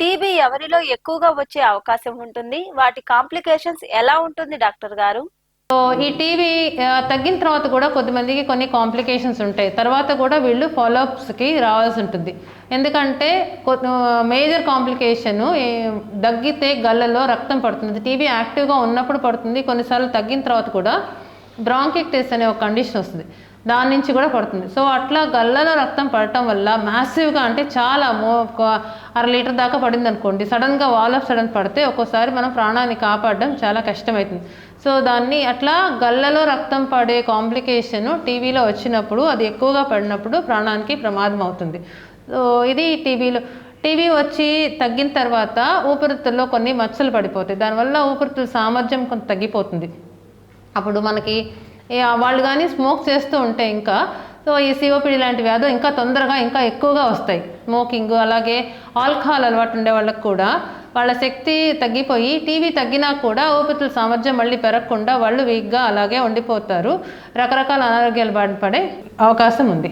TB ఎవరిలో ఎక్కువగా వచ్చే అవకాశం ఉంటుంది? వాటి కాంప్లికేషన్స్ ఎలా ఉంటుంది డాక్టర్ గారు? సో ఈ టీవీ తగ్గిన తర్వాత కూడా కొద్దిమందికి కొన్ని కాంప్లికేషన్స్ ఉంటాయి. తర్వాత కూడా వీళ్ళు ఫాలోఅప్స్కి రావాల్సి ఉంటుంది. ఎందుకంటే మేజర్ కాంప్లికేషన్ దగ్గితే గల్లలో రక్తం పడుతుంది. టీవీ యాక్టివ్గా ఉన్నప్పుడు పడుతుంది. కొన్నిసార్లు తగ్గిన తర్వాత కూడా బ్రాంకిక్టిస్ అనే ఒక కండిషన్ వస్తుంది. దాని నుంచి కూడా పడుతుంది. సో అట్లా గల్లలో రక్తం పడటం వల్ల మ్యాసివ్గా అంటే చాలా మో ఒక అర లీటర్ దాకా పడింది అనుకోండి సడన్గా వాల్ ఆఫ్ సడన్ పడితే ఒక్కోసారి మనం ప్రాణాన్ని కాపాడడం చాలా కష్టమవుతుంది సో దాన్ని అట్లా గల్లలో రక్తం పడే కాంప్లికేషన్ టీవీలో వచ్చినప్పుడు అది ఎక్కువగా పడినప్పుడు ప్రాణానికి ప్రమాదం అవుతుంది. సో ఇది టీవీలో టీవీ వచ్చి తగ్గిన తర్వాత ఊపిరితిత్తుల్లో కొన్ని మచ్చలు పడిపోతాయి. దానివల్ల ఊపిరితిత్తుల సామర్థ్యం కొంత తగ్గిపోతుంది. అప్పుడు మనకి వాళ్ళు కానీ స్మోక్ చేస్తూ ఉంటే ఇంకా సో ఈ సిఓపిడి లాంటి వ్యాధులు ఇంకా తొందరగా ఇంకా ఎక్కువగా వస్తాయి. స్మోకింగ్ అలాగే ఆల్కహాల్ అలవాటు ఉండే వాళ్ళకు కూడా వాళ్ళ శక్తి తగ్గిపోయి టీవీ తగ్గినా కూడా ఊపిరితిత్తుల సామర్థ్యం మళ్ళీ పెరగకుండా వాళ్ళు వీక్గా అలాగే ఉండిపోతారు. రకరకాల అనారోగ్యాలు బాధపడే పడే అవకాశం ఉంది.